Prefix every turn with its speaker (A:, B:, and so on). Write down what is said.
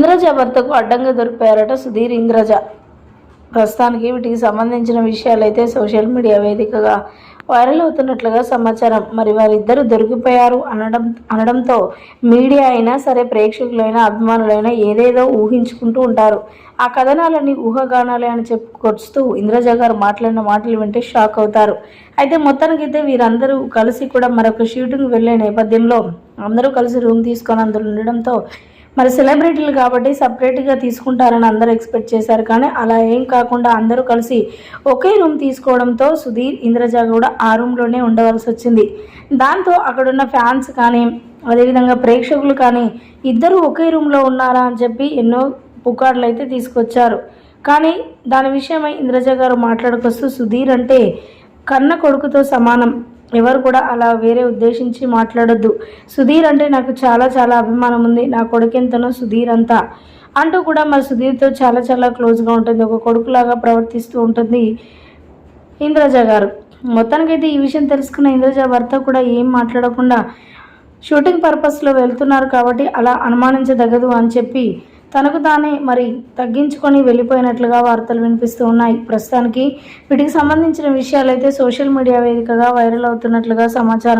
A: ఇంద్రజ భర్తకు అడ్డంగా దొరికిపోయారట సుధీర్ ఇంద్రజ. ప్రస్తుతానికి వీటికి సంబంధించిన విషయాలైతే సోషల్ మీడియా వేదికగా వైరల్ అవుతున్నట్లుగా సమాచారం. మరి వారిద్దరూ దొరికిపోయారు అనడం అనడంతో మీడియా అయినా సరే ప్రేక్షకులైనా అభిమానులైనా ఏదేదో ఊహించుకుంటూ ఉంటారు. ఆ కథనాలన్నీ ఊహగానాలే అని చెప్పుకొస్తూ ఇంద్రజ గారు మాట్లాడిన మాటలు వింటే షాక్ అవుతారు. అయితే మొత్తానికైతే వీరందరూ కలిసి కూడా మరొక షూటింగ్ వెళ్ళే నేపథ్యంలో అందరూ కలిసి రూమ్ తీసుకొని అందులో ఉండడంతో మరి సెలబ్రిటీలు కాబట్టి సపరేట్గా తీసుకుంటారని అందరూ ఎక్స్పెక్ట్ చేశారు. కానీ అలా ఏం కాకుండా అందరూ కలిసి ఒకే రూమ్ తీసుకోవడంతో సుధీర్ ఇంద్రజ కూడా ఆ రూమ్లోనే ఉండవలసి వచ్చింది. దాంతో అక్కడున్న ఫ్యాన్స్ కానీ అదేవిధంగా ప్రేక్షకులు కానీ ఇద్దరు ఒకే రూమ్లో ఉన్నారా అని చెప్పి ఎన్నో పుకార్లు అయితే తీసుకొచ్చారు. కానీ దాని విషయమై ఇంద్రజ గారు మాట్లాడుకొస్తూ సుధీర్ అంటే కన్న కొడుకుతో సమానం. ఎవరు కూడా అలా వేరే ఉద్దేశించి మాట్లాడొద్దు. సుధీర్ అంటే నాకు చాలా చాలా అభిమానం ఉంది. నా కొడుకెంతనో సుధీర్ అంతా. అంటూ కూడా మరి సుధీర్తో చాలా చాలా క్లోజ్గా ఉంటుంది. ఒక కొడుకులాగా ప్రవర్తిస్తూ ఉంటుంది ఇంద్రజ గారు. మొత్తానికైతే ఈ విషయం తెలుసుకున్న ఇంద్రజ భర్త కూడా ఏం మాట్లాడకుండా షూటింగ్ పర్పస్లో వెళ్తున్నారు కాబట్టి అలా అనుమానించదగదు అని చెప్పి తనకు తానే మరి తగ్గించుకొని వెళ్ళిపోయినట్లుగా వార్తలు వినిపిస్తూ ఉన్నాయి. ప్రస్తుతానికి వీటికి సంబంధించిన విషయాలైతే సోషల్ మీడియా వేదికగా వైరల్ అవుతున్నట్లుగా సమాచారం